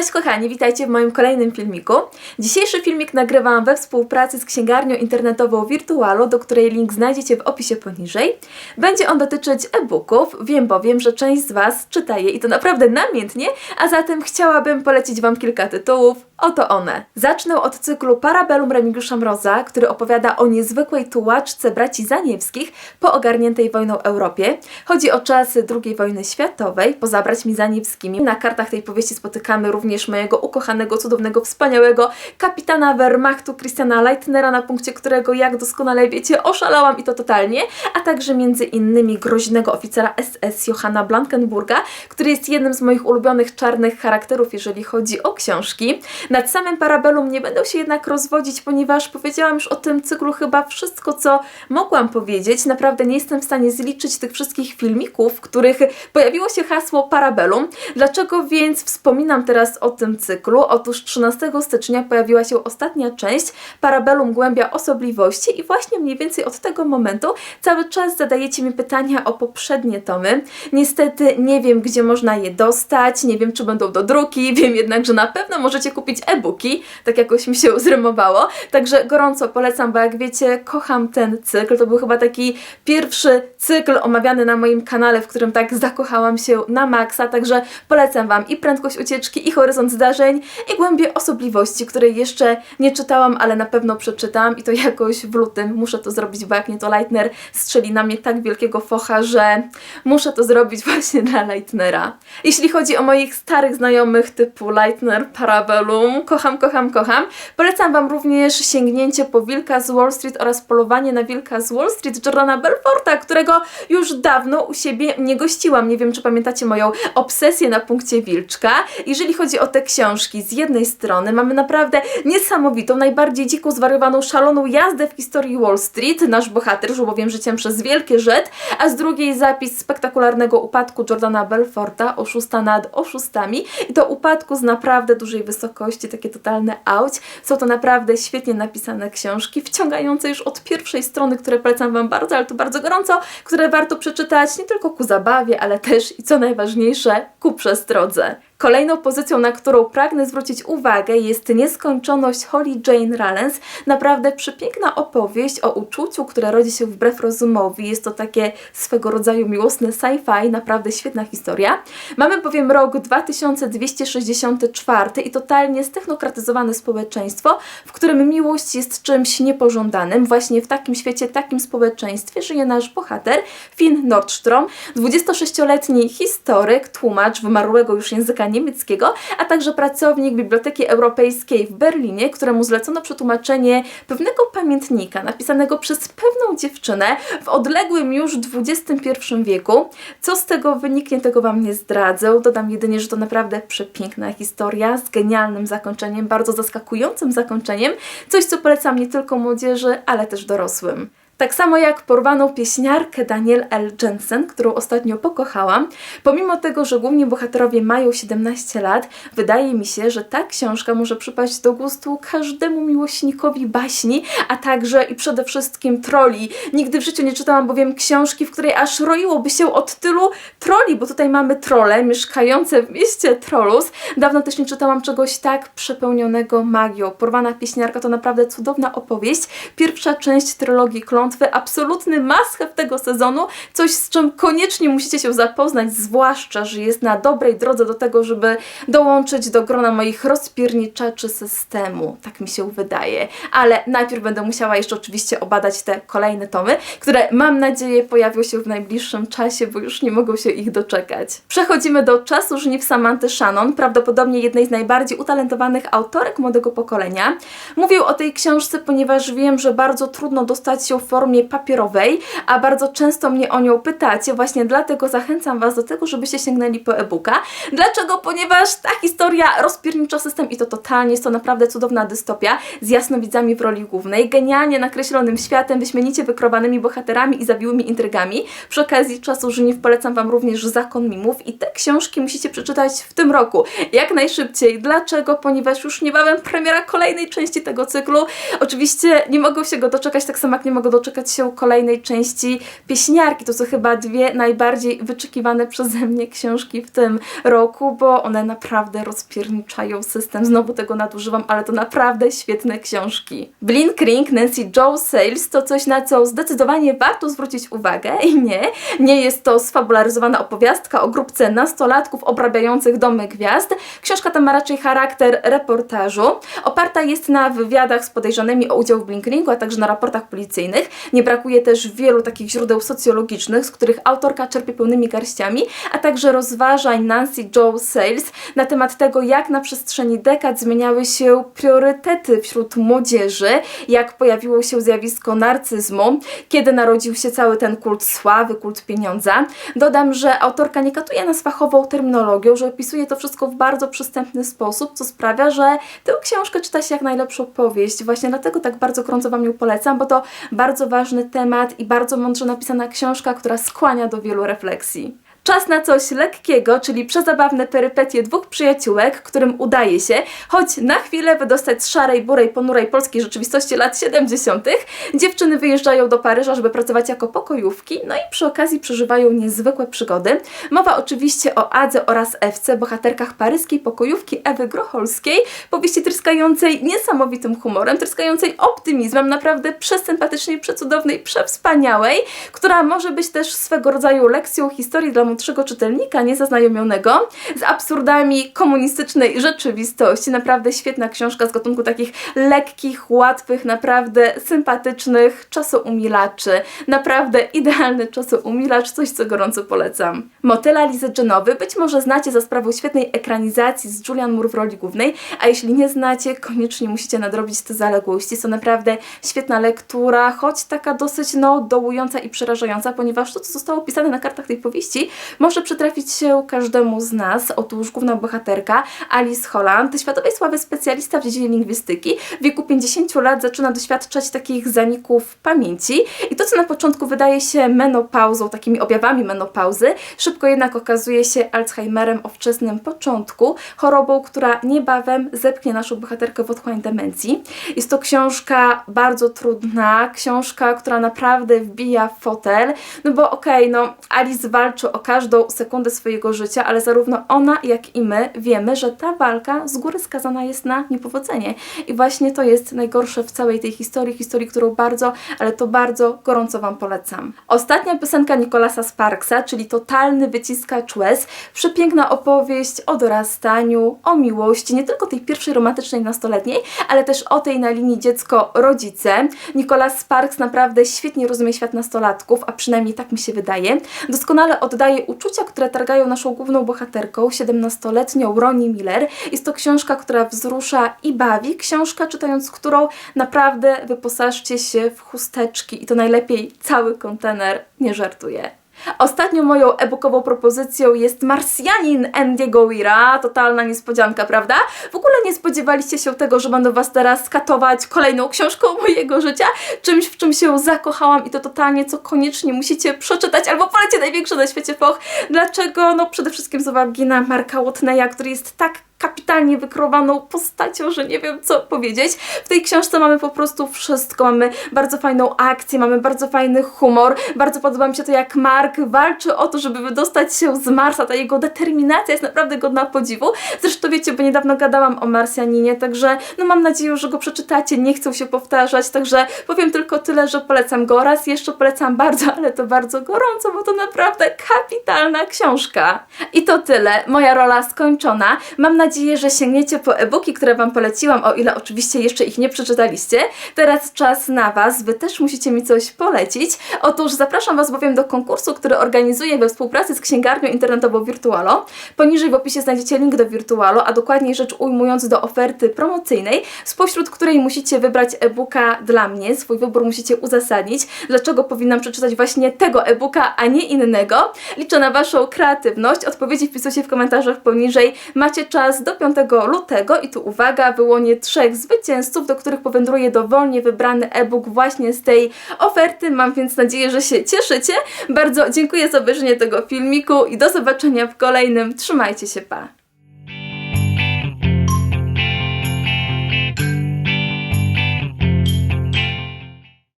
Cześć kochani, witajcie w moim kolejnym filmiku. Dzisiejszy filmik nagrywałam we współpracy z księgarnią internetową Virtualo, do której link znajdziecie w opisie poniżej. Będzie on dotyczyć e-booków, wiem bowiem, że część z Was czyta je i to naprawdę namiętnie, a zatem chciałabym polecić Wam kilka tytułów. Oto one. Zacznę od cyklu Parabellum Remigiusza Mroza, który opowiada o niezwykłej tułaczce braci Zaniewskich po ogarniętej wojną Europie. Chodzi o czasy II wojny światowej. Poza braćmi Zaniewskimi na kartach tej powieści spotykamy również mojego ukochanego, cudownego, wspaniałego kapitana Wehrmachtu Christiana Leitnera, na punkcie którego, jak doskonale wiecie, oszalałam i to totalnie, a także między innymi groźnego oficera SS Johanna Blankenburga, który jest jednym z moich ulubionych czarnych charakterów, jeżeli chodzi o książki. Nad samym Parabellum nie będę się jednak rozwodzić, ponieważ powiedziałam już o tym cyklu chyba wszystko, co mogłam powiedzieć. Naprawdę nie jestem w stanie zliczyć tych wszystkich filmików, w których pojawiło się hasło Parabellum. Dlaczego więc wspominam teraz o tym cyklu? Otóż 13 stycznia pojawiła się ostatnia część Parabellum Głębia Osobliwości i właśnie mniej więcej od tego momentu cały czas zadajecie mi pytania o poprzednie tomy. Niestety nie wiem, gdzie można je dostać, nie wiem, czy będą do druki, wiem jednak, że na pewno możecie kupić e-booki, tak jakoś mi się zrymowało, także gorąco polecam, bo jak wiecie, kocham ten cykl, to był chyba taki pierwszy cykl omawiany na moim kanale, w którym tak zakochałam się na maksa, także polecam Wam i prędkość ucieczki, i horyzont zdarzeń, i głębie osobliwości, której jeszcze nie czytałam, ale na pewno przeczytam. I to jakoś w lutym. Muszę to zrobić, bo jak nie to Leitner strzeli na mnie tak wielkiego focha, że muszę to zrobić właśnie dla Leitnera. Jeśli chodzi o moich starych znajomych typu Leitner, Parabellum, kocham, kocham, kocham, polecam Wam również sięgnięcie po Wilka z Wall Street oraz polowanie na Wilka z Wall Street Jordana Belforta, którego już dawno u siebie nie gościłam. Nie wiem, czy pamiętacie moją obsesję na punkcie Wilczka. Jeżeli chodzi o te książki, z jednej strony mamy naprawdę niesamowitą, najbardziej dziką, zwariowaną, szaloną jazdę w historii Wall Street. Nasz bohater żył bowiem życiem przez wielkie rzet, a z drugiej zapis spektakularnego upadku Jordana Belforta, oszusta nad oszustami i to upadku z naprawdę dużej wysokości, takie totalne auć. Są to naprawdę świetnie napisane książki, wciągające już od pierwszej strony, które polecam Wam bardzo, ale to bardzo gorąco, które warto przeczytać nie tylko ku zabawie, ale też i co najważniejsze, ku przestrodze. Kolejną pozycją, na którą pragnę zwrócić uwagę jest Nieskończoność Holly Jane Rallens. Naprawdę przepiękna opowieść o uczuciu, które rodzi się wbrew rozumowi. Jest to takie swego rodzaju miłosne sci-fi, naprawdę świetna historia. Mamy bowiem rok 2264 i totalnie stechnokratyzowane społeczeństwo, w którym miłość jest czymś niepożądanym. Właśnie w takim świecie, takim społeczeństwie żyje nasz bohater, Finn Nordstrom, 26-letni historyk, tłumacz wymarłego już języka niemieckiego, a także pracownik Biblioteki Europejskiej w Berlinie, któremu zlecono przetłumaczenie pewnego pamiętnika napisanego przez pewną dziewczynę w odległym już XXI wieku. Co z tego wyniknie, tego Wam nie zdradzę. Dodam jedynie, że to naprawdę przepiękna historia z genialnym zakończeniem, bardzo zaskakującym zakończeniem. Coś, co polecam nie tylko młodzieży, ale też dorosłym. Tak samo jak porwaną pieśniarkę Daniel L. Jensen, którą ostatnio pokochałam. Pomimo tego, że główni bohaterowie mają 17 lat, wydaje mi się, że ta książka może przypaść do gustu każdemu miłośnikowi baśni, a także i przede wszystkim troli. Nigdy w życiu nie czytałam bowiem książki, w której aż roiłoby się od tylu troli, bo tutaj mamy trole mieszkające w mieście Trollus. Dawno też nie czytałam czegoś tak przepełnionego magią. Porwana pieśniarka to naprawdę cudowna opowieść. Pierwsza część trylogii Klątwy klątwy, absolutny must tego sezonu, coś z czym koniecznie musicie się zapoznać, zwłaszcza, że jest na dobrej drodze do tego, żeby dołączyć do grona moich rozpierniczaczy systemu. Tak mi się wydaje. Ale najpierw będę musiała jeszcze oczywiście obadać te kolejne tomy, które mam nadzieję pojawią się w najbliższym czasie, bo już nie mogą się ich doczekać. Przechodzimy do czasu żniw Samanty Shannon, prawdopodobnie jednej z najbardziej utalentowanych autorek młodego pokolenia. Mówię o tej książce, ponieważ wiem, że bardzo trudno dostać ją w formie papierowej, a bardzo często mnie o nią pytacie, właśnie dlatego zachęcam Was do tego, żebyście sięgnęli po e-booka. Dlaczego? Ponieważ ta historia rozpiernicza system i to totalnie jest to naprawdę cudowna dystopia z jasnowidzami w roli głównej, genialnie nakreślonym światem, wyśmienicie wykrowanymi bohaterami i zawiłymi intrygami. Przy okazji czasu żniw polecam Wam również Zakon Mimów i te książki musicie przeczytać w tym roku, jak najszybciej. Dlaczego? Ponieważ już niebawem premiera kolejnej części tego cyklu. Oczywiście nie mogą się go doczekać, tak samo jak nie mogą doczekać się kolejnej części Pieśniarki. To są chyba dwie najbardziej wyczekiwane przeze mnie książki w tym roku, bo one naprawdę rozpierniczają system. Znowu tego nadużywam, ale to naprawdę świetne książki. Blink Ring Nancy Joe Sales to coś, na co zdecydowanie warto zwrócić uwagę i nie, nie jest to sfabularyzowana opowiastka o grupce nastolatków obrabiających domy gwiazd. Książka ta ma raczej charakter reportażu. Oparta jest na wywiadach z podejrzanymi o udział w Blink Ringu, a także na raportach policyjnych. Nie brakuje też wielu takich źródeł socjologicznych, z których autorka czerpie pełnymi garściami, a także rozważań Nancy Joe Sales na temat tego, jak na przestrzeni dekad zmieniały się priorytety wśród młodzieży, jak pojawiło się zjawisko narcyzmu, kiedy narodził się cały ten kult sławy, kult pieniądza. Dodam, że autorka nie katuje nas fachową terminologią, że opisuje to wszystko w bardzo przystępny sposób, co sprawia, że tę książkę czyta się jak najlepszą powieść. Właśnie dlatego tak bardzo gorąco Wam ją polecam, bo to bardzo ważny temat i bardzo mądrze napisana książka, która skłania do wielu refleksji. Czas na coś lekkiego, czyli przezabawne perypetie dwóch przyjaciółek, którym udaje się, choć na chwilę wydostać z szarej, burej, ponurej polskiej rzeczywistości lat 70. Dziewczyny wyjeżdżają do Paryża, żeby pracować jako pokojówki, no i przy okazji przeżywają niezwykłe przygody. Mowa oczywiście o Adze oraz Ewce, bohaterkach paryskiej pokojówki Ewy Grocholskiej, powieści tryskającej niesamowitym humorem, tryskającej optymizmem, naprawdę przesympatycznej, przecudownej, przewspaniałej, która może być też swego rodzaju lekcją historii dla młodszego czytelnika, niezaznajomionego, z absurdami komunistycznej rzeczywistości. Naprawdę świetna książka z gatunku takich lekkich, łatwych, naprawdę sympatycznych czasoumilaczy. Naprawdę idealny czasoumilacz, coś co gorąco polecam. Motyla Lizy Genowy być może znacie za sprawą świetnej ekranizacji z Julian Moore w roli głównej, a jeśli nie znacie, koniecznie musicie nadrobić te zaległości. To naprawdę świetna lektura, choć taka dosyć no, dołująca i przerażająca, ponieważ to, co zostało pisane na kartach tej powieści, może przytrafić się każdemu z nas. Otóż główna bohaterka Alice Holland, światowej sławy specjalista w dziedzinie lingwistyki, w wieku 50 lat zaczyna doświadczać takich zaników pamięci i to, co na początku wydaje się menopauzą, takimi objawami menopauzy, szybko jednak okazuje się Alzheimerem o wczesnym początku, chorobą, która niebawem zepchnie naszą bohaterkę w otchłań demencji. Jest to książka bardzo trudna, książka, która naprawdę wbija w fotel, no bo okej, okay, no Alice walczy o każdą sekundę swojego życia, ale zarówno ona, jak i my wiemy, że ta walka z góry skazana jest na niepowodzenie. I właśnie to jest najgorsze w całej tej historii, historii, którą bardzo, ale to bardzo gorąco Wam polecam. Ostatnia piosenka Nicolasa Sparksa, czyli totalny wyciskacz łez, przepiękna opowieść o dorastaniu, o miłości, nie tylko tej pierwszej romantycznej nastoletniej, ale też o tej na linii dziecko-rodzice. Nicolas Sparks naprawdę świetnie rozumie świat nastolatków, a przynajmniej tak mi się wydaje. Doskonale oddaje uczucia, które targają naszą główną bohaterką, 17-letnią Ronnie Miller. Jest to książka, która wzrusza i bawi, książka czytając którą naprawdę wyposażcie się w chusteczki i to najlepiej cały kontener, nie żartuję. Ostatnią moją e-bookową propozycją jest Marsjanin Andiego Weira. Totalna niespodzianka, prawda? W ogóle nie spodziewaliście się tego, że będę Was teraz katować kolejną książką mojego życia, czymś, w czym się zakochałam i to totalnie, co koniecznie musicie przeczytać albo polecie największe na świecie foch. Dlaczego? No przede wszystkim z uwagi na Marka Watneya, który jest tak kapitalnie wykrowaną postacią, że nie wiem co powiedzieć. W tej książce mamy po prostu wszystko. Mamy bardzo fajną akcję, mamy bardzo fajny humor. Bardzo podoba mi się to, jak Mark walczy o to, żeby wydostać się z Marsa. Ta jego determinacja jest naprawdę godna podziwu. Zresztą wiecie, bo niedawno gadałam o Marsjaninie, także no mam nadzieję, że go przeczytacie. Nie chcą się powtarzać, także powiem tylko tyle, że polecam go raz. Jeszcze polecam bardzo, ale to bardzo gorąco, bo to naprawdę kapitalna książka. I to tyle. Moja rola skończona. Mam nadzieję, nadzieję, że sięgniecie po e-booki, które Wam poleciłam, o ile oczywiście jeszcze ich nie przeczytaliście. Teraz czas na Was, Wy też musicie mi coś polecić. Otóż zapraszam Was bowiem do konkursu, który organizuję we współpracy z księgarnią internetową Virtualo. Poniżej w opisie znajdziecie link do Virtualo, a dokładniej rzecz ujmując do oferty promocyjnej, spośród której musicie wybrać e-booka dla mnie. Swój wybór musicie uzasadnić, dlaczego powinnam przeczytać właśnie tego e-booka, a nie innego. Liczę na Waszą kreatywność. Odpowiedzi wpisujcie w komentarzach poniżej. Macie czas do 5 lutego i tu uwaga, wyłonię trzech zwycięzców, do których powędruje dowolnie wybrany e-book właśnie z tej oferty. Mam więc nadzieję, że się cieszycie. Bardzo dziękuję za obejrzenie tego filmiku i do zobaczenia w kolejnym. Trzymajcie się, pa!